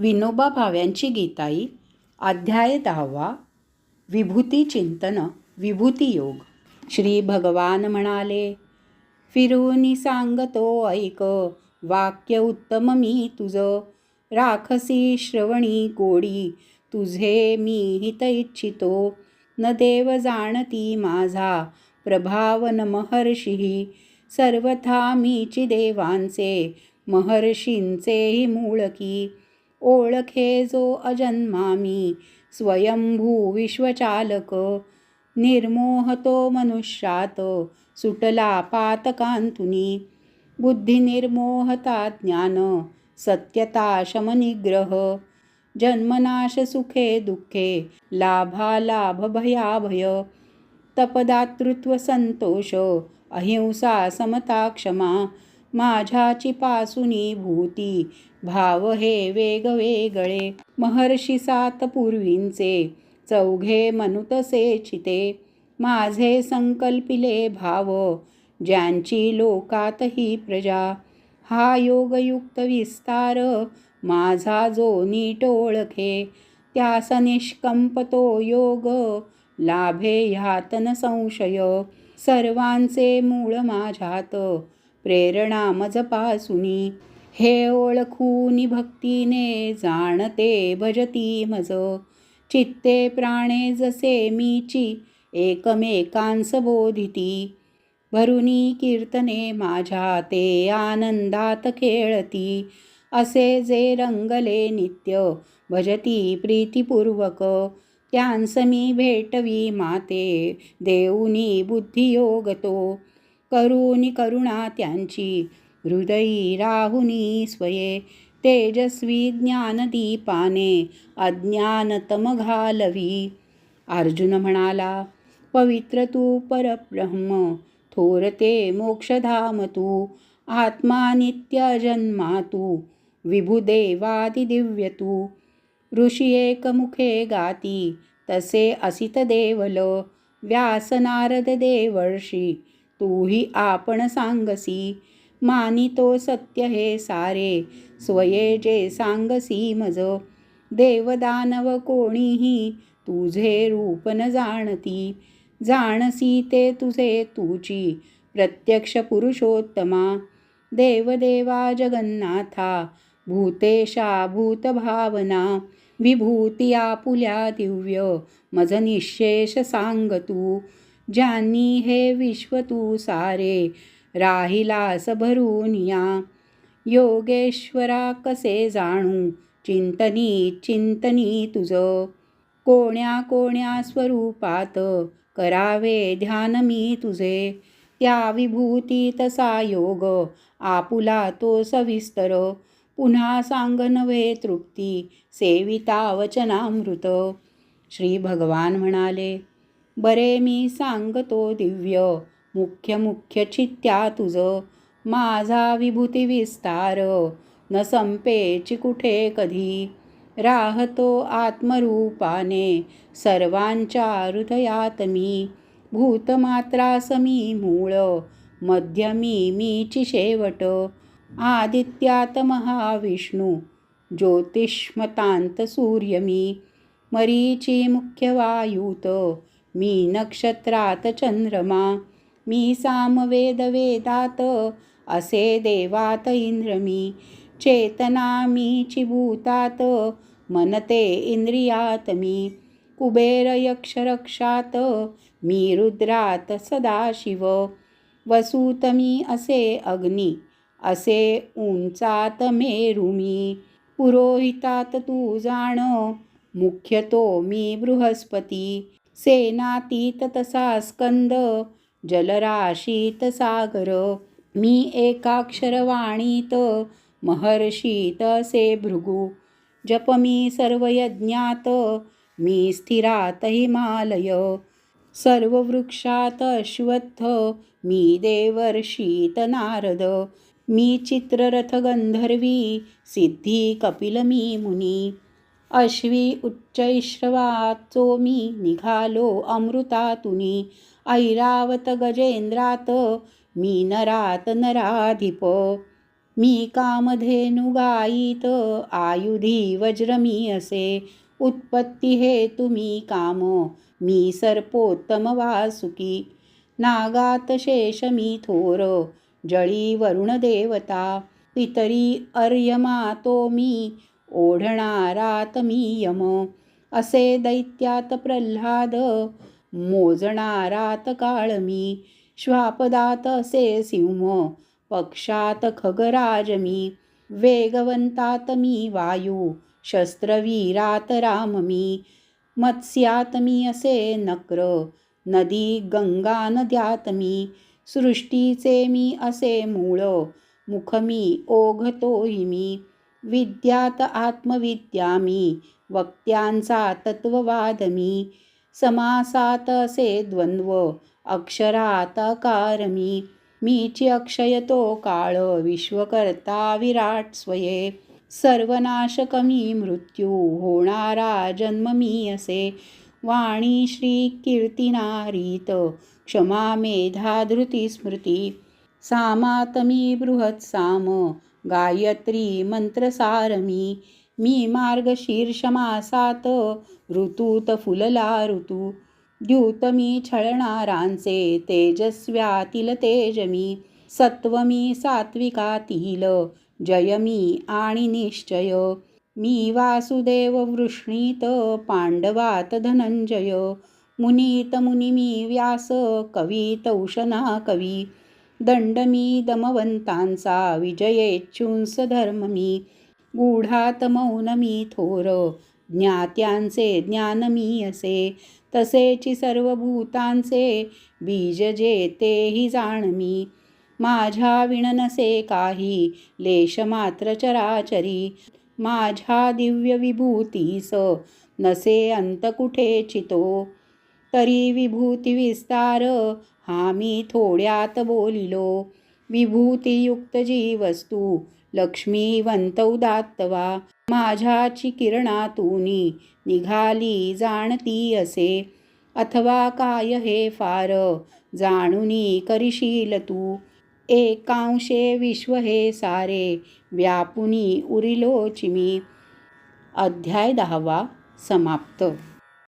विनोबा भाव्यांची गीताई अध्याय दहावा विभूती चिंतन विभूती योग. श्री भगवान म्हणाले फिरून सांगतो ऐक वाक्य उत्तम मी तुझं. राखसी श्रवणी गोडी तुझे मी हित इच्छितो. न देव जाणती माझा प्रभाव न महर्षी. सर्वथा मीची देवांचे महर्षींचेही मूळकी ओळखे जो अजन्मामी स्वयंभू विश्वचालक निर्मोहतो मनुष्यात सुटला पातकांतुनी बुद्धिनिर्मोहता ज्ञान सत्यता शमनिग्रह जन्मनाश सुखे दुःखे लाभालाभ भयाभय तपदातृत्व संतोष अहिंसा समता क्षमा माझ्याची पासुनी भूती. भाव हे वेगवेगळे महर्षी सात पूर्वींचे. चौघे मनुतसे चिते माझे संकल्पिले भाव. ज्यांची लोकातही प्रजा. हा योगयुक्त विस्तार माझा जो नीट ओळखे. त्यास निष्कंपतो योग. लाभे ह्यातन संशय. सर्वांचे मूळ माझ्यात. प्रेरणा मजपासुनी. हे ओळखूनी भक्तीने जाणते भजती मज. चित्ते प्राणे जसे मीची एकमेकांस बोधिती. भरुनी कीर्तने माझ्या ते आनंदात खेळती. असे जे रंगले नित्य भजती प्रीतीपूर्वक त्यांस मी भेटवी माते देऊनी बुद्धियोग तो करून करुणा त्यांची. हृदयी राहुनी स्वये तेजस्वी ज्ञानदीपाने अज्ञानतम घालवी अर्जुन म्हणाला पवित्र तू परब्रह्म थोरते मोक्षधाम तू आत्मा नित्यजन्मा तू विभुदेवादिदिव्य तू. ऋषी एकमुखे गाती तसे असित देवल व्यास नारद देवर्षी तूही आपण सांगसी. मानितो सत्य हे सारे स्वये जे सांगसी मज. देवदानव कोणीही तुझे रूप न जाणती. जाणसी ते तुझे तुची प्रत्यक्ष पुरुषोत्तमा. देवदेवा जगन्नाथा भूतेशा भूतभावना. विभूती आपुल्या दिव्य मज निशेष सांग तू. ज्यांनी हे विश्व तू सारे राहिलास भरून या. योगेश्वरा कसे जाणू चिंतनी चिंतनी तुझं. कोण्या कोण्या स्वरूपात करावे ध्यान मी तुझे त्या विभूती तसा योग आपुला तो सविस्तर. पुन्हा सांग नव्हे तृप्ती सेविता वचनामृत. श्री भगवान म्हणाले बरे मी सांगतो दिव्य मुख्य मुख्य चित्त्या तुझं. माझा विभूती विस्तार न संपेची कुठे कधी. राहतो आत्मरूपाने सर्वांच्या हृदयात मी. भूतमात्रास मी मूळ मध्यमी मीची शेवट. आदित्यात महाविष्णू ज्योतिष्मतांत सूर्यमी मरीची मुख्य वायूत मी नक्षत्रात चंद्रमा मी सामवेद वेदात असे देवात इंद्र मी चेतना मी चिभूतात मनते इंद्रियात मी. कुबेर यक्षरक्षात मी रुद्रात सदाशिव. वसूत मी असे अग्नी असे उंचात मेरुमी पुरोहितात तू जाण मुख्यतो मी बृहस्पती. सेनातीत तसा स्कंद जलराशीत सागर. मी एकाक्षरवाणीत महर्षीत से भृगू. जप मी सर्व यज्ञात मी स्थिरात हिमालय. सर्व वृक्षात अश्वत्थ मी देवर्षीत नारद. मी चित्ररथ गंधर्वी सिद्धी कपिल मी मुनी. अश्वी उच्चैश्रवाचो मी निघालो अमृतातुनी। ऐरावत गजेंद्रात मी नरात नराधिप। मी कामधेनु गायीत आयुधी वज्र मी असे उत्पत्ती हे तुम्ही काम मी सर्पोत्तम वासुकी। नागात शेष मी थोर जळी वरुण देवता। पितरी अर्यमातो मी ओढणारात मी यम असे दैत्यात प्रल्हाद मोजणारात काळ मी श्वापदात असे सिंह पक्षात खगराज मी वेगवंतात मी वायू शस्त्रवीरात राम मी मत्स्यात मी असे नक्र नदी गंगा नद्यात मी सृष्टीचे मी असे मूळ मुख मी ओघतोही मी. विद्यात आत्मविद्या मी वक्त्यांचा तत्ववाद मी समासात असे द्वंद्व अक्षरात कारमी मी मीची अक्षयतो काळ विश्वकर्ता विराट स्वये सर्वनाशकमी मृत्यू होणारा जन्म मी असे वाणी श्री कीर्तिनारीत क्षमा मेधा धृती स्मृती सामात मी बृहत साम गायत्री मंत्रसारमी मी मार्गशीर्षमासात मार्गशीर्ष मासात ऋतूत फुलला ऋतू द्यूत मी छळणारांचे तेजस्व्यातील तेज मी सत्वमी सात्विकातील जय मी आणि निश्चय मी वासुदेव वृष्णीत पांडवात धनंजय मुनीत मुनी मी व्यास कवीत उशना कवी दंड मी दमवंतांचा विजयेच्छुंस धर्म मी गूढात मौन मी थोर ज्ञात्यांचे ज्ञान मी असे. तसेची सर्व भूतांचे बीज जे तेही जाण मी माझ्या विणनसे काही लेश मात्र चराचरी. माझ्या दिव्य विभूतीस नसे अंत कुठे चितो? तरी विभूती विस्तार हा मी थोड्यात बोलिलो. विभूतीयुक्त जी वस्तू लक्ष्मीवंत उदात्तवा. माझ्याची किरणातूनी निघाली जाणती असे. अथवा काय हे फार जाणुनी करिशील तू. एकांशे विश्व हे सारे व्यापुनी उरिलोचिमी अध्याय दहावा समाप्त.